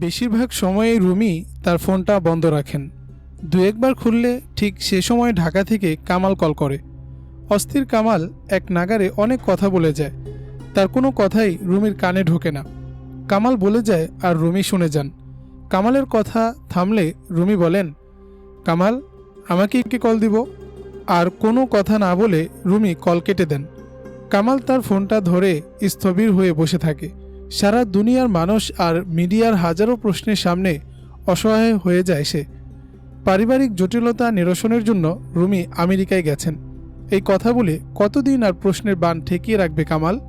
বেশিরভাগ সময়ে রুমি তার ফোনটা বন্ধ রাখেন। দু একবার খুললে ঠিক সে সময় ঢাকা থেকে কামাল কল করে। অস্থির কামাল এক নাগারে অনেক কথা বলে যায়। তার কোনো কথাই রুমির কানে ঢোকে না। কামাল বলে যায় আর রুমি শুনে যান। কামালের কথা থামলে রুমি বলেন, কামাল, আমাকে কি কল দিব। আর কোনো কথা না বলে রুমি কল কেটে দেন। কামাল তার ফোনটা ধরে স্থবির হয়ে বসে থাকে। সারা দুনিয়ার মানুষ আর মিডিয়ার হাজারো প্রশ্নের সামনে অসহায় হয়ে যায় সে। পারিবারিক জটিলতা নিরসনের জন্য রুমি আমেরিকায় গেছেন। এই কথা বলে কতদিন আর প্রশ্নের বান ঠেকিয়ে রাখবে কামাল?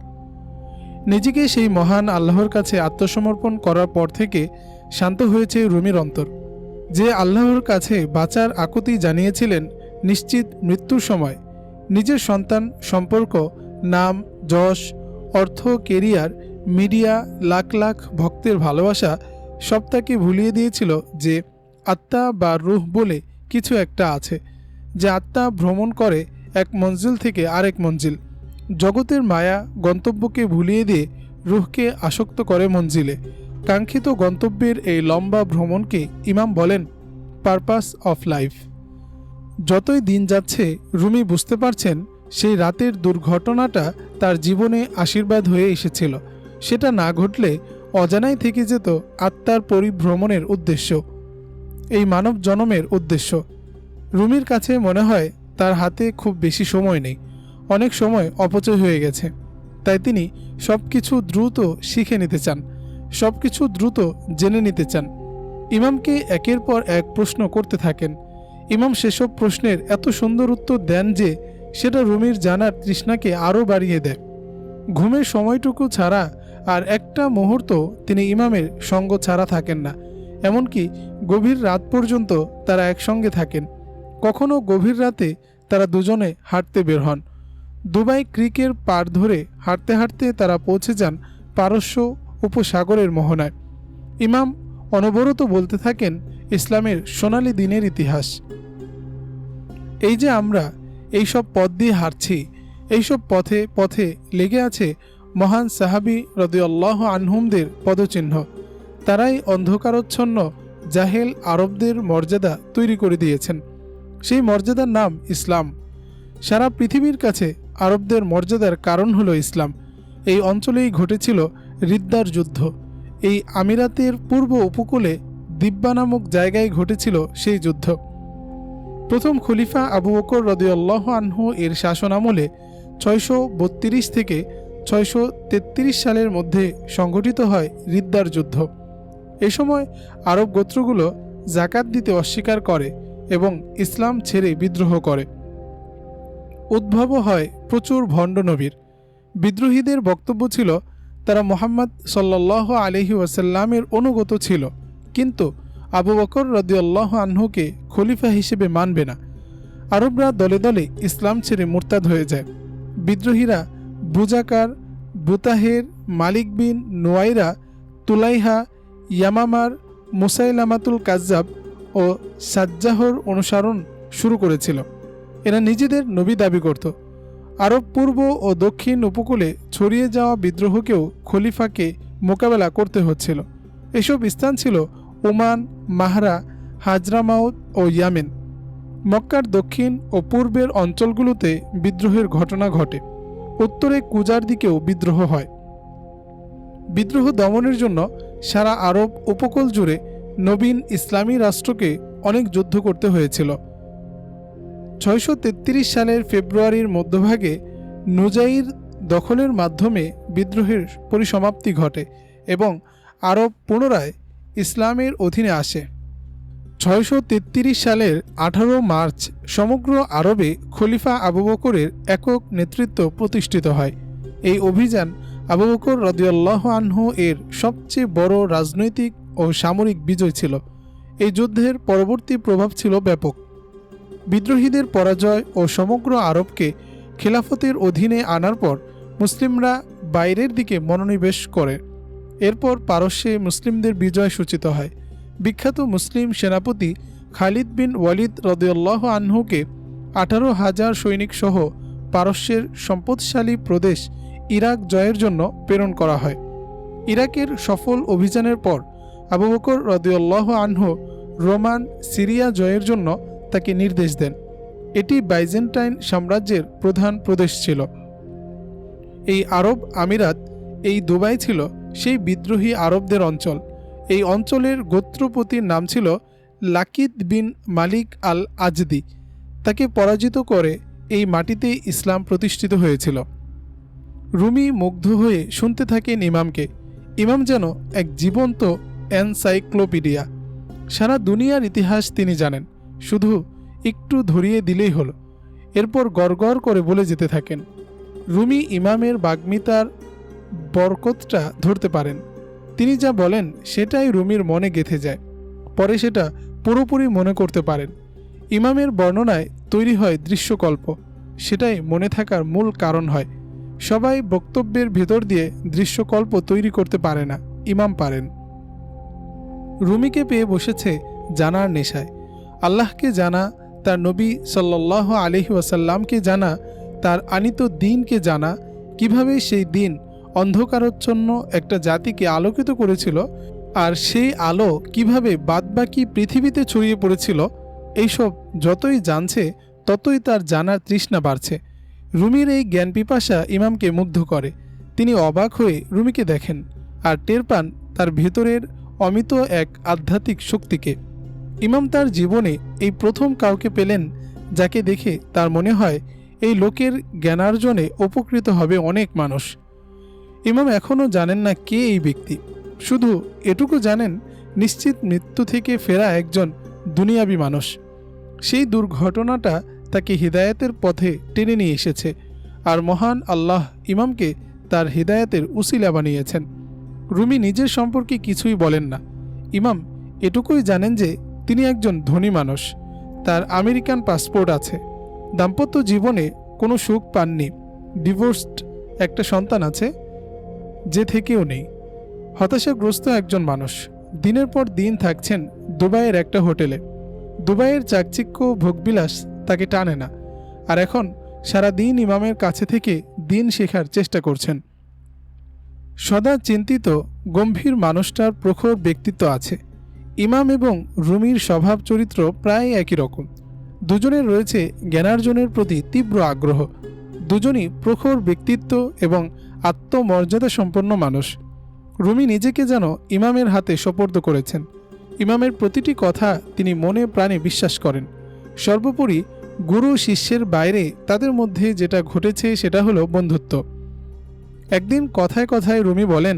নিজেকে সেই মহান আল্লাহর কাছে আত্মসমর্পণ করার পর থেকে শান্ত হয়েছে রুমির অন্তর। যে আল্লাহর কাছে বাঁচার আকুতি জানিয়েছিলেন নিশ্চিত মৃত্যুর সময়। নিজের সন্তান, সম্পর্ক, নাম, যশ, অর্থ, কেরিয়ার মিডিয়া, লাখ লাখ ভক্তের ভালোবাসা সব তাকে ভুলিয়ে দিয়েছিল যে আত্মা বা রুহ বলে কিছু একটা আছে, যে আত্মা ভ্রমণ করে এক মঞ্জিল থেকে আরেক মঞ্জিল। জগতের মায়া গন্তব্যকে ভুলিয়ে দিয়ে রুহকে আসক্ত করে মঞ্জিলে। কাঙ্ক্ষিত গন্তব্যের এই লম্বা ভ্রমণকে ইমাম বলেন পারপাস অফ লাইফ যতই দিন যাচ্ছে, রুমি বুঝতে পারছেন, সেই রাতের দুর্ঘটনাটা তার জীবনে আশীর্বাদ হয়ে এসেছিল। সেটা না ঘটলে অজানাই থেকে যেত আত্মার পরিভ্রমণের উদ্দেশ্য। এই মানব জনমের উদ্দেশ্য। রুমির কাছে মনে হয় তার হাতে খুব বেশি সময় নেই। অনেক সময় অপচয় হয়ে গেছে। তাই তিনি সব কিছু দ্রুত শিখে নিতে চান। সব কিছু দ্রুত জেনে নিতে চান। ইমামকে একের পর এক প্রশ্ন করতে থাকেন। ইমাম সেসব প্রশ্নের এত সুন্দর উত্তর দেন যে সেটা রুমির জানার তৃষ্ণাকে আরও বাড়িয়ে দেয়। ঘুমের সময়টুকু ছাড়া আর একটা মুহূর্ত তিনি ইমামের সঙ্গ ছাড়া থাকেন না। এমনকি গভীর রাত পর্যন্ত তারা একসঙ্গে থাকেন। কখনো গভীর রাতে তারা দুজনে হাঁটতে বের হন। দুবাই ক্রিকের পার ধরে হাঁটতে হাঁটতে তারা পৌঁছে যান পারস্য উপসাগরের মোহনায়। ইমাম অনবরত বলতে থাকেন ইসলামের সোনালী দিনের ইতিহাস। এই যে আমরা এইসব পথ দিয়ে হাঁটছি এইসব পথে পথে লেগে আছে মহান সাহাবি রদিয়াল্লাহ আনহুমদের পদচিহ্ন। তারাই অন্ধকারচ্ছন্ন, জাহেল আরবদের মর্যাদা তৈরি করে দিয়েছেন। সেই মর্যাদার নাম ইসলাম। সারা পৃথিবীর কাছে আরবদের মর্যাদার কারণ হলো ইসলাম। এই অঞ্চলেই ঘটেছিল রিদ্দার যুদ্ধ। এই আমিরাতের পূর্ব উপকূলে দিব্যা নামক জায়গায় ঘটেছিল সেই যুদ্ধ। প্রথম খলিফা আবু বকর রদিউল্লাহ আনহু এর শাসনামলে ছয়শো বত্রিশ থেকে ছয়শো তেত্রিশ সালের মধ্যে সংঘটিত হয় রিদ্দার যুদ্ধ। এ সময় আরব গোত্রগুলো জাকাত দিতে অস্বীকার করে এবং ইসলাম ছেড়ে বিদ্রোহ করে। উদ্ভব হয় প্রচুর ভণ্ড নবীর। বিদ্রোহীদের বক্তব্য ছিল, তারা মোহাম্মদ সাল্লাহ আলহি ওয়াসাল্লামের অনুগত ছিল, কিন্তু আবু বকর রদিউল্লাহ আহ্নকে খলিফা হিসেবে মানবে না। আরবরা দলে দলে ইসলাম ছেড়ে মোরতাদ হয়ে যায়। বিদ্রোহীরা বুজাকার, বুতাহের, মালিক বিন নোয়াইরা, তুলাইহা, ইয়ামামার, মুসাইলামাতুল কাজ্জাব ও সাজ্জাহর অনুসরণ শুরু করেছিল। এরা নিজেদের নবী দাবি করত। আরব পূর্ব ও দক্ষিণ উপকূলে ছড়িয়ে যাওয়া বিদ্রোহকেও খলিফাকে মোকাবেলা করতে হচ্ছিল। এসব স্থান ছিল ওমান, মাহরা, হাজরামাউত ও ইয়ামেন। মক্কার দক্ষিণ ও পূর্বের অঞ্চলগুলোতে বিদ্রোহের ঘটনা ঘটে। উত্তরে কুজার দিকেও বিদ্রোহ হয়। বিদ্রোহ দমনের জন্য সারা আরব উপকূল জুড়ে নবীন ইসলামী রাষ্ট্রকে অনেক যুদ্ধ করতে হয়েছিল। ছয়শো তেত্রিশ সালের ফেব্রুয়ারির মধ্যভাগে নুজাইর দখলের মাধ্যমে বিদ্রোহের পরিসমাপ্তি ঘটে এবং আরব পুনরায় ইসলামের অধীনে আসে। ছয়শো তেত্রিশ সালের আঠারো মার্চ সমগ্র আরবে খলিফা আবু বকরের একক নেতৃত্ব প্রতিষ্ঠিত হয়। এই অভিযান আবু বকর রদিয়াল্লাহ আনহু এর সবচেয়ে বড় রাজনৈতিক ও সামরিক বিজয় ছিল। এই যুদ্ধের পরবর্তী প্রভাব ছিল ব্যাপক। বিদ্রোহীদের পরাজয় ও সমগ্র আরবকে খেলাফতের অধীনে আনার পর মুসলিমরা বাইরের দিকে মনোনিবেশ করে। এরপর পারস্যে মুসলিমদের বিজয় সূচিত হয়। বিখ্যাত মুসলিম সেনাপতি খালিদ বিন ওয়ালিদ রদিউল্লাহ আনহুকে আঠারো হাজার সৈনিক সহ পারস্যের সম্পদশালী প্রদেশ ইরাক জয়ের জন্য প্রেরণ করা হয়। ইরাকের সফল অভিযানের পর আবু বকর রদিউল্লাহ আনহু রোমান সিরিয়া জয়ের জন্য তাকে নির্দেশ দেন। এটি বাইজেন্টাইন সাম্রাজ্যের প্রধান প্রদেশ ছিল। এই আরব আমিরাত এই দুবাই ছিল সেই বিদ্রোহী আরবদের অঞ্চল। এই অঞ্চলের গোত্রপতির নাম ছিল লাকিদ বিন মালিক আল আজদি তাকে পরাজিত করে এই মাটিতে ইসলাম প্রতিষ্ঠিত হয়েছিল। রুমি মুগ্ধ হয়ে শুনতে থাকেন ইমামকে। ইমাম যেন এক জীবন্ত এনসাইক্লোপিডিয়া। সারা দুনিয়ার ইতিহাস তিনি জানেন। শুধু একটু ধরিয়ে দিলেই হলো। এরপর গড়গড় করে বলে যেতে থাকেন। রুমি ইমামের বাগ্মিতার বরকতটা ধরতে পারেন। তিনি যা বলেন সেটাই রুমির মনে গেঁথে যায়। পরে সেটা পুরোপুরি মনে করতে পারেন। ইমামের বর্ণনায় তৈরি হয় দৃশ্যকল্প। সেটাই মনে থাকার মূল কারণ হয়। সবাই বক্তব্যের ভেতর দিয়ে দৃশ্যকল্প তৈরি করতে পারে না, ইমাম পারেন। রুমিকে পেয়ে বসেছে জানার নেশায়। আল্লাহকে জানা, তার নবী সাল্লাহ আলহি ওয়াসাল্লামকে জানা, তার আনিত দিনকে জানা, কীভাবে সেই দিন অন্ধকারচ্ছন্ন একটা জাতিকে আলোকিত করেছিল, আর সেই আলো কীভাবে বাদবাকি পৃথিবীতে ছড়িয়ে পড়েছিল, এইসব যতই জানছে, ততই তার জানার তৃষ্ণা বাড়ছে। রুমির এই জ্ঞান পিপাসা ইমামকে মুগ্ধ করে। তিনি অবাক হয়ে রুমিকে দেখেন, আর টের পান তার ভেতরের অমিত এক আধ্যাত্মিক শক্তিকে। ইমাম তার জীবনে এই প্রথম কাউকে পেলেন, যাকে দেখে তার মনে হয় এই লোকের জ্ঞানার্জনে উপকৃত হবে অনেক মানুষ। ইমাম এখনও জানেন না কে এই ব্যক্তি। শুধু এটুকু জানেন, নিশ্চিত মৃত্যু থেকে ফেরা একজন দুনিয়াবী মানুষ। সেই দুর্ঘটনাটা তাকে হৃদায়তের পথে টেনে নিয়ে এসেছে, আর মহান আল্লাহ ইমামকে তার হৃদায়তের উসিলা বানিয়েছেন। রুমি নিজের সম্পর্কে কিছুই বলেন না। ইমাম এটুকুই জানেন যে তিনি একজন ধনী মানুষ, তার আমেরিকান পাসপোর্ট আছে, দাম্পত্য জীবনে কোনো সুখ পাননি, ডিভোর্সড একটা সন্তান আছে যে থেকেও নেই। হতাশাগ্রস্ত একজন মানুষ। দিনের পর দিন থাকছেন দুবাইয়ের একটা হোটেলে। দুবাইয়ের চাকচিক্য ভোগবিলাস তাকে টানে না। আর এখন সারা দিন ইমামের কাছে থেকে দিন শেখার চেষ্টা করছেন। সদা চিন্তিত, গম্ভীর মানুষটার প্রখর ব্যক্তিত্ব আছে। ইমাম এবং রুমির স্বভাব চরিত্র প্রায় একই রকম। দুজনের রয়েছে জ্ঞানার্জনের প্রতি তীব্র আগ্রহ। দুজনই প্রখর ব্যক্তিত্ব এবং আত্মমর্যাদা সম্পন্ন মানুষ। রুমি নিজেকে যেন ইমামের হাতে সোপর্দ করেছেন। ইমামের প্রতিটি কথা তিনি মনে প্রাণে বিশ্বাস করেন। সর্বোপরি গুরু শিষ্যের বাইরে তাদের মধ্যে যেটা ঘটেছে সেটা হলো বন্ধুত্ব। একদিন কথায় কথায় রুমি বলেন,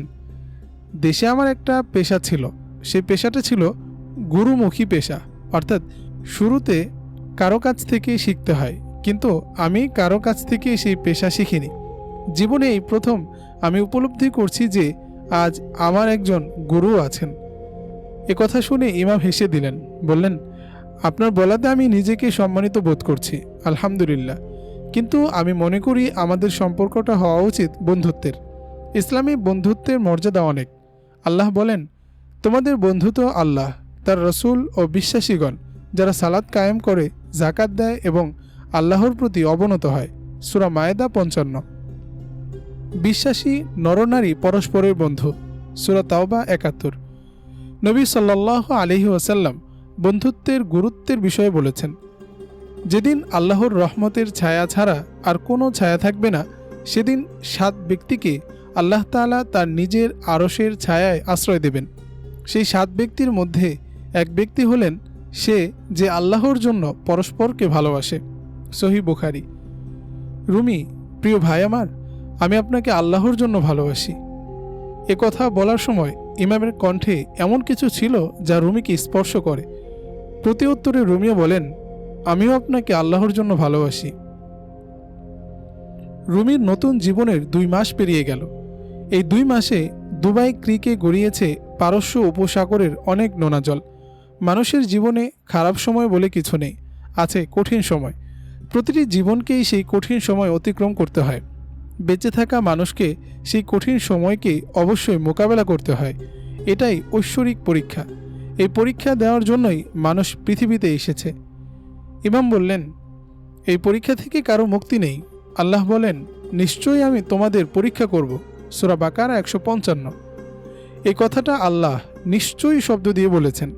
দেশে আমার একটা পেশা ছিল। সে পেশাটা ছিল গুরুমুখী পেশা। অর্থাৎ শুরুতে কারও কাছ থেকে শিখতে হয়, কিন্তু আমি কারও কাছ থেকে সেই পেশা শিখিনি। জীবনে এই প্রথম আমি উপলব্ধি করছি যে আজ আমার একজন গুরু আছেন। এ কথা শুনে ইমাম হেসে দিলেন, বললেন, আপনার বলাতে আমি নিজেকে সম্মানিত বোধ করছি, আলহামদুলিল্লাহ। কিন্তু আমি মনে করি আমাদের সম্পর্কটা হওয়া উচিত বন্ধুত্বের। ইসলামী বন্ধুত্বের মর্যাদা অনেক। আল্লাহ বলেন, তোমাদের বন্ধু তো আল্লাহ, তার রসুল ও বিশ্বাসীগণ, যারা সালাদ কায়েম করে জাকাত দেয় এবং আল্লাহর প্রতি অবনত হয়। সুরা মায়েদা পঞ্চান্ন। বিশ্বাসী নরনারী পরস্পরের বন্ধু। সুরা তাওবা একাত্তর। নবী সাল্লাহ আলহি ওয়াসাল্লাম বন্ধুত্বের গুরুত্বের বিষয়ে বলেছেন, যেদিন আল্লাহর রহমতের ছায়া ছাড়া আর কোনো ছায়া থাকবে না, সেদিন সাত ব্যক্তিকে আল্লাহ তাআলা তার নিজের আরসের ছায়ায় আশ্রয় দেবেন। সেই সাত ব্যক্তির মধ্যে এক ব্যক্তি হলেন সে যে আল্লাহর জন্য পরস্পরকে ভালোবাসে। সহি বুখারি। রুমি, প্রিয় ভাই আমার আমি আপনাকে আল্লাহর জন্য ভালোবাসি। এ কথা বলার সময় ইমামের কণ্ঠে এমন কিছু ছিল যা রুমিকে স্পর্শ করে। প্রতি উত্তরে রুমিও বলেন, আমিও আপনাকে আল্লাহর জন্য ভালোবাসি। রুমির নতুন জীবনের দুই মাস পেরিয়ে গেল। এই দুই মাসে দুবাই ক্রিকে গড়িয়েছে পারস্য উপসাগরের অনেক নোনা জল মানুষের জীবনে খারাপ সময় বলে কিছু নেই, আছে কঠিন সময়। প্রতিটি জীবনকেই সেই কঠিন সময় অতিক্রম করতে হয়। বেঁচে থাকা মানুষকে সেই কঠিন সময়কে অবশ্যই মোকাবেলা করতে হয়। এটাই ঐশ্বরিক পরীক্ষা। এই পরীক্ষা দেওয়ার জন্যই মানুষ পৃথিবীতে এসেছে। ইমাম বললেন, এই পরীক্ষা থেকে কারও মুক্তি নেই। আল্লাহ বলেন, নিশ্চয়ই আমি তোমাদের পরীক্ষা করব। সুরা বাকারা একশো পঞ্চান্ন। এই কথাটা আল্লাহ নিশ্চয়ই শব্দ দিয়ে বলেছেন।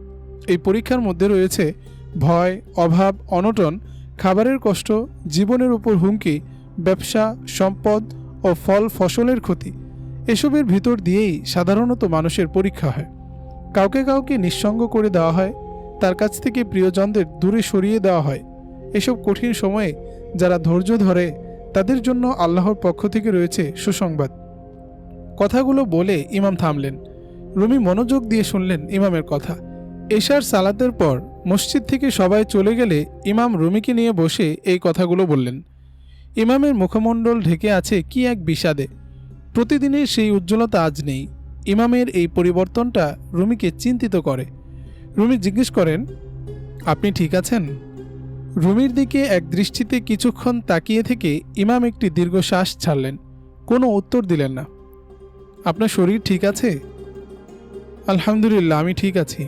এই পরীক্ষার মধ্যে রয়েছে ভয়, অভাব, অনটন, খাবারের কষ্ট, জীবনের উপর হুমকি ব্যবসা, সম্পদ ও ফল ফসলের ক্ষতি। এসবের ভিতর দিয়েই সাধারণত মানুষের পরীক্ষা হয়। কাউকে কাউকে নিঃসঙ্গ করে দেওয়া হয়, তার কাছ থেকে প্রিয়জনদের দূরে সরিয়ে দেওয়া হয়। এসব কঠিন সময়ে যারা ধৈর্য ধরে, তাদের জন্য আল্লাহর পক্ষ থেকে রয়েছে সুসংবাদ। কথাগুলো বলে ইমাম থামলেন। রুমি মনোযোগ দিয়ে শুনলেন ইমামের কথা। এশার সালাতের পর মসজিদ থেকে সবাই চলে গেলে ইমাম রুমিকে নিয়ে বসে এই কথাগুলো বললেন। ইমামের মুখমণ্ডল ঢেকে আছে কি এক বিষাদে। প্রতিদিনের সেই উজ্জ্বলতা আজ নেই। ইমামের এই পরিবর্তনটা রুমিকে চিন্তিত করে। রুমি জিজ্ঞেস করেন, আপনি ঠিক আছেন? রুমির দিকে এক দৃষ্টিতে কিছুক্ষণ তাকিয়ে থেকে ইমাম একটি দীর্ঘশ্বাস ছাড়লেন। কোনো উত্তর দিলেন না। আপনার শরীর ঠিক আছে? আলহামদুলিল্লাহ, আমি ঠিক আছি।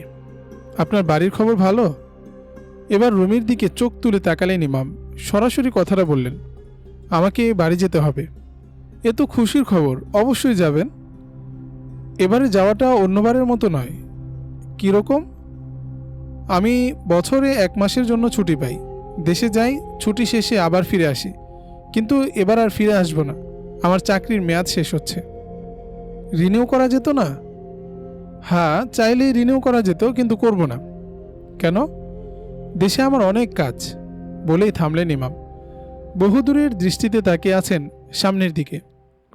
আপনার বাড়ির খবর ভালো? এবার রুমির দিকে চোখ তুলে তাকালেন ইমাম। সরাসরি কথাটা বললেন আমাকে বাড়ি যেতে হবে। এ তো খুশির খবর, অবশ্যই যাবেন। এবারে যাওয়াটা অন্যবারের মতো নয়। কীরকম আমি বছরে এক মাসের জন্য ছুটি পাই। দেশে যাই, ছুটি শেষে আবার ফিরে আসি। কিন্তু এবার আর ফিরে আসব না। আমার চাকরির মেয়াদ শেষ হচ্ছে। রিনিউ করা যেত না? হ্যাঁ চাইলেই রিনিউ করা যেত, কিন্তু করব না। কেন? দেশে আমার অনেক কাজ। বলেই থামলেন ইমাম। বহুদূরের দৃষ্টিতে তাকিয়ে আছেন সামনের দিকে।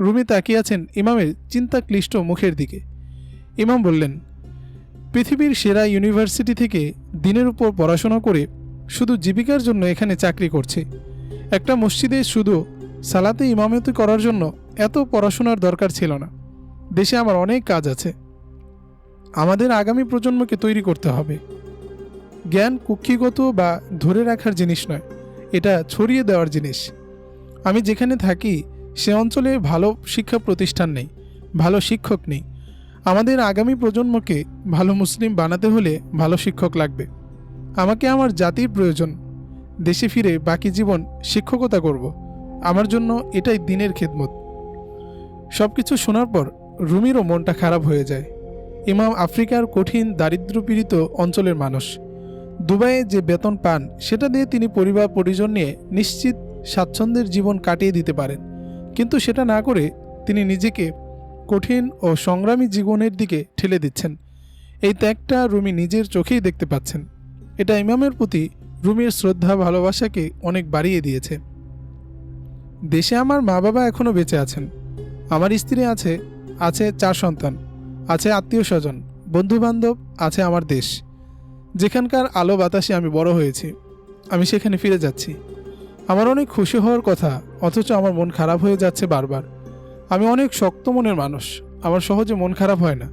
রুমি তাকিয়ে আছেন ইমামের চিন্তাক্লিষ্ট মুখের দিকে। ইমাম বললেন, পৃথিবীর সেরা ইউনিভার্সিটি থেকে দিনের উপর পড়াশোনা করে শুধু জীবিকার জন্য এখানে চাকরি করছে। একটা মসজিদে শুধু সালাতে ইমামতি করার জন্য এত পড়াশোনার দরকার ছিল না। দেশে আমার অনেক কাজ আছে। আমাদের আগামী প্রজন্মকে তৈরি করতে হবে। জ্ঞান কুক্ষিগত বা ধরে রাখার জিনিস নয়। এটা ছড়িয়ে দেওয়ার জিনিস। আমি যেখানে থাকি, সে অঞ্চলে ভালো শিক্ষা প্রতিষ্ঠান নেই, ভালো শিক্ষক নেই। আমাদের আগামী প্রজন্মকে ভালো মুসলিম বানাতে হলে ভালো শিক্ষক লাগবে। আমাকে আমার জাতির প্রয়োজন। দেশে ফিরে বাকি জীবন শিক্ষকতা করব। আমার জন্য এটাই দিনের খেদমত। সব কিছু শোনার পর রুমিরও মনটা খারাপ হয়ে যায়। ইমাম আফ্রিকার কঠিন দারিদ্র্যপীড়িত অঞ্চলের মানুষ। দুবাইয়ে যে বেতন পান, সেটা দিয়ে তিনি পরিবার পরিজন নিয়ে নিশ্চিত স্বাচ্ছন্দ্যের জীবন কাটিয়ে দিতে পারেন। কিন্তু সেটা না করে তিনি নিজেকে কঠিন ও সংগ্রামী জীবনের দিকে ঠেলে দিচ্ছেন। এই ত্যাগটা রুমি নিজের চোখেই দেখতে পাচ্ছেন। এটা ইমামের প্রতি রুমির শ্রদ্ধা, ভালোবাসাকে অনেক বাড়িয়ে দিয়েছে। দেশে আমার মা বাবা এখনও বেঁচে আছেন। আমার স্ত্রী আছে আছে চার সন্তান, আছে আত্মীয় স্বজন বন্ধু বান্ধব আছে আমার দেশ। যেখানকার আলো বাতাসে আমি বড় হয়েছি, আমি সেখানে ফিরে যাচ্ছি। আমার অনেক খুশি হওয়ার কথা, অথচ আমার মন খারাপ হয়ে যাচ্ছে বারবার। আমি অনেক শক্ত মনের মানুষ, আমার সহজে মন খারাপ হয় না।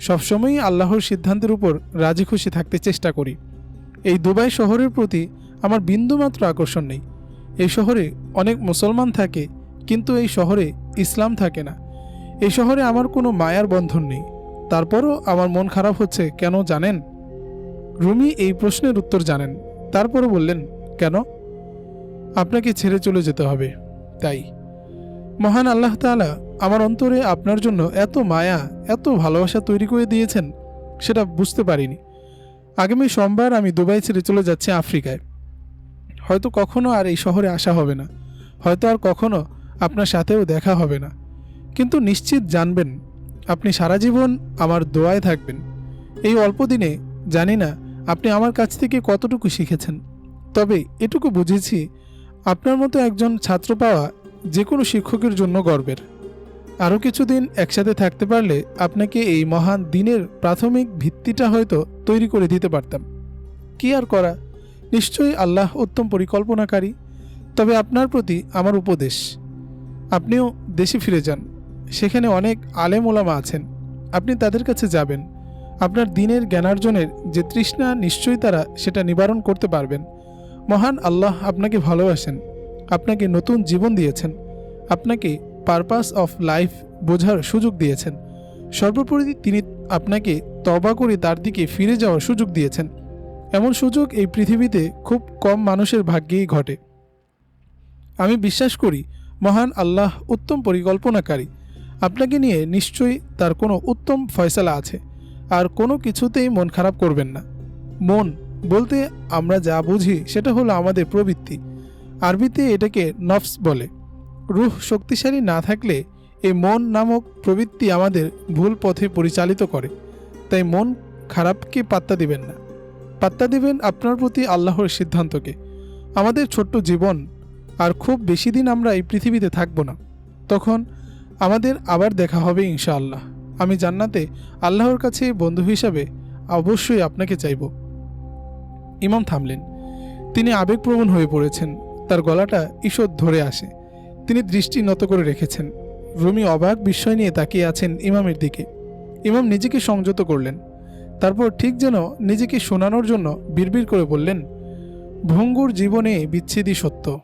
সবসময়ই আল্লাহর সিদ্ধান্তের উপর রাজি খুশি থাকতে চেষ্টা করি। এই দুবাই শহরের প্রতি আমার বিন্দুমাত্র আকর্ষণ নেই। এই শহরে অনেক মুসলমান থাকে, কিন্তু এই শহরে ইসলাম থাকে না। এই শহরে আমার কোনো মায়ার বন্ধন নেই। তারপরও আমার মন খারাপ হচ্ছে, কেন জানেন? রুমি এই প্রশ্নের উত্তর জানেন। তারপরও বললেন, কেন? আপনাকে ছেড়ে চলে যেতে হবে। তাই। মহান আল্লাহ তাআলা আমার অন্তরে আপনার জন্য এত মায়া, এত ভালোবাসা তৈরি করে দিয়েছেন, সেটা বুঝতে পারিনি। আগামী সোমবার আমি দুবাই ছেড়ে চলে যাচ্ছি আফ্রিকায়। হয়তো কখনো আর এই শহরে আসা হবে না। হয়তো আর কখনো আপনার সাথেও দেখা হবে না। কিন্তু নিশ্চিত জানবেন, আপনি সারা জীবন আমার দোয়ায় থাকবেন। এই অল্প দিনে জানি না আপনি আমার কাছ থেকে কতটুকু শিখেছেন? তবে এটুকু বুঝেছি, আপনার মতো একজন ছাত্র পাওয়া যে কোনো শিক্ষকের জন্য গর্বের। আরও কিছুদিন একসাথে থাকতে পারলে আপনাকে এই মহান দিনের প্রাথমিক ভিত্তিটা হয়তো তৈরি করে দিতে পারতাম। কি আর করা? নিশ্চয়ই আল্লাহ উত্তম পরিকল্পনাকারী, তবে আপনার প্রতি আমার উপদেশ। আপনিও দেশে ফিরে যান, সেখানে অনেক আলেম ওলামা আছেন, আপনি তাদের কাছে যাবেন। আপনার দিনের জ্ঞানার্জনের যে তৃষ্ণা নিশ্চয়ই তারা সেটা নিবারণ করতে পারবেন। মহান আল্লাহ আপনাকে ভালোবাসেন, আপনাকে নতুন জীবন দিয়েছেন, আপনাকে পারপাস অফ লাইফ বোঝার সুযোগ দিয়েছেন। সর্বোপরি তিনি আপনাকে তবা করে তার দিকে ফিরে যাওয়ার সুযোগ দিয়েছেন। এমন সুযোগ এই পৃথিবীতে খুব কম মানুষের ভাগ্যেই ঘটে। আমি বিশ্বাস করি, মহান আল্লাহ উত্তম পরিকল্পনাকারী। আপনাকে নিয়ে নিশ্চয়ই তার কোনো উত্তম ফয়সালা আছে। আর কোনো কিছুতেই মন খারাপ করবেন না। মন, বলতে আমরা যা বুঝি সেটা হলো আমাদের প্রবৃত্তি। আরবিতে এটাকে নফস বলে। রুহ শক্তিশালী না থাকলে এই মন নামক প্রবৃত্তি আমাদের ভুল পথে পরিচালিত করে। তাই মন খারাপকে পাত্তা দিবেন না। পাত্তা দিবেন আপনার প্রতি আল্লাহর সিদ্ধান্তকে। আমাদের ছোট্ট জীবন, আর খুব বেশি দিন আমরা এই পৃথিবীতে থাকব না। তখন আমাদের আবার দেখা হবে ইনশাআল্লাহ। আমি জান্নাতে আল্লাহর কাছে বন্ধু হিসাবে অবশ্যই আপনাকে চাইব। ইমাম থামলেন। তিনি আবেগপ্রবণ হয়ে পড়েছেন। তার গলাটা ঈষৎ ধরে আসে। তিনি দৃষ্টি নত করে রেখেছেন। রুমি অবাক বিস্ময় নিয়ে তাকিয়ে আছেন ইমামের দিকে। ইমাম নিজেকে সংযত করলেন। তারপর ঠিক যেন নিজেকে শোনানোর জন্য বিড়বিড় করে বললেন, ভঙ্গুর জীবনে বিচ্ছেদই সত্য।